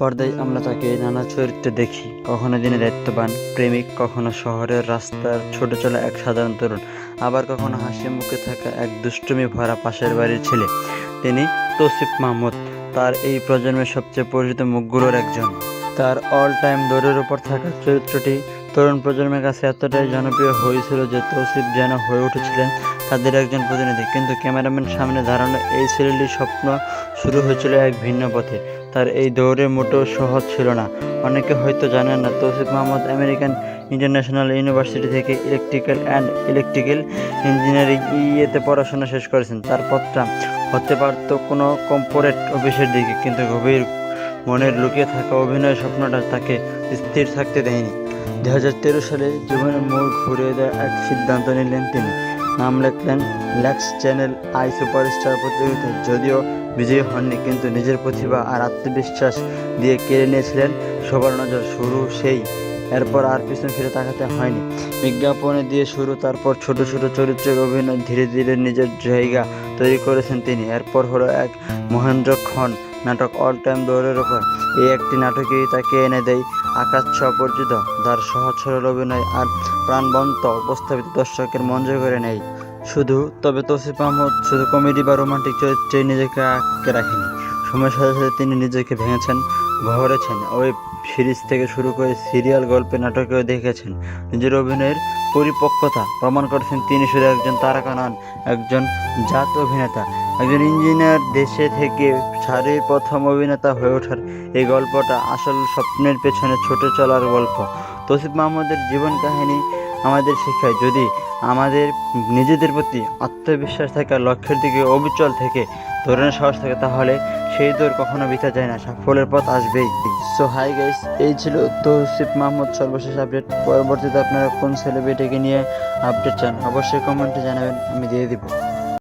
পর্দায় আমরা তাকে নানা চরিত্রে দেখি, কখনো দিনে দায়িত্ববান, প্রেমিক, কখনো শহরের রাস্তার ছোট চলা এক সাধারণ তরুণ, আবার কখনো হাসি মুখে থাকা এক দুষ্টুমি ভরা পাশের বাড়ির ছেলে। তিনি তৌসিফ মাহমুদ, তার এই প্রজন্মের সবচেয়ে পরিচিত মুখগুলোর একজন। তার অল টাইম দৌড়ের উপর থাকা চরিত্রটি তরুণ প্রজন্মের কাছে এতটাই জনপ্রিয় হয়েছিল যে তৌসিফ যেন হয়ে উঠেছিলেন তাদের একজন প্রতিনিধি। কিন্তু ক্যামেরাম্যান সামনে দাঁড়ানো এই ছেলেটির স্বপ্ন শুরু হয়েছিল এক ভিন্ন পথে। তার এই দৌড়ে মোটেও সহজ ছিল না। অনেকে হয়তো জানেন না, Tousif Mahmud American International University থেকে ইলেকট্রিক্যাল অ্যান্ড ইলেকট্রিক্যাল ইঞ্জিনিয়ারিং ইয়েতে পড়াশোনা শেষ করেছেন। তার পথটা হতে পারত কোনো কর্পোরেট অফিসের দিকে, কিন্তু গভীর মনের লুকিয়ে থাকা অভিনয়ের স্বপ্নটা তাকে স্থির থাকতে দেয়নি। দু হাজার তেরো সালে জীবনের মোড় ঘুরিয়ে দেওয়ার এক সিদ্ধান্ত নিলেন তিনি। নাম লেখলেন ল্যাক্স চ্যানেল আই সুপারস্টার প্রতিযোগিতায়। যদিও বিজয়ী হননি, কিন্তু নিজের প্রতিভা আর আত্মবিশ্বাস দিয়ে কেড়ে নিয়েছিলেন সবার নজর। শুরু সেই, এরপর আর পিছনে ফিরে তাকাতে হয়নি। বিজ্ঞাপনে দিয়ে শুরু, তারপর ছোট ছোট চরিত্রের অভিনয় ধীরে ধীরে নিজের জায়গা তৈরি করেছেন তিনি। এরপর হলো এক মহেন্দ্র খন নাটক অল টাইম দৌড়ের ওপর এই একটি নাটকেই তাকে এনে দেয় আকাশ পরিচিত তার সহজ সরল অভিনয় আর প্রাণবন্ত উপস্থাপিত দর্শকের মন জয় করে নেয়। শুধু তবে তৌসিফ আহমদ, শুধু কমেডি বা রোমান্টিক চরিত্রে নিজেকে আটকে রাখেনি। সময়ের সাথে সাথে তিনি নিজেকে ভেঙেছেন ভরেছেন ওয়েব সিরিজ থেকে শুরু করে সিরিয়াল, গল্পে, নাটকেও দেখেছেন। নিজের অভিনয়ের পরিপক্কতা প্রমাণ করেছেন তিনি শুধু একজন তারকা নন, একজন জাত অভিনেতা। একজন ইঞ্জিনিয়ার দেশে থেকে সারির প্রথম অভিনেতা হয়ে ওঠার এই গল্পটা আসল স্বপ্নের পেছনে ছোট চলার গল্প। তৌসিফ মাহমুদের জীবন কাহিনী আমাদের শিক্ষায় যদি আমাদের নিজেদের প্রতি আত্মবিশ্বাস থাকে, লক্ষ্যের দিকে অবিচল থেকে, ধরনের সাহস থাকে, তাহলে সেই দৌড় কখনো বিতা যায় না, সাফল্যের পথ আসবেই। সো হাই গাইস এই ছিল তৌসিফ মাহমুদ সর্বশেষ আপডেট পরবর্তীতে আপনারা কোন সেলিব্রিটিকে নিয়ে আপডেট চান, অবশ্যই কমেন্টে জানাবেন, আমি দিয়ে দিব।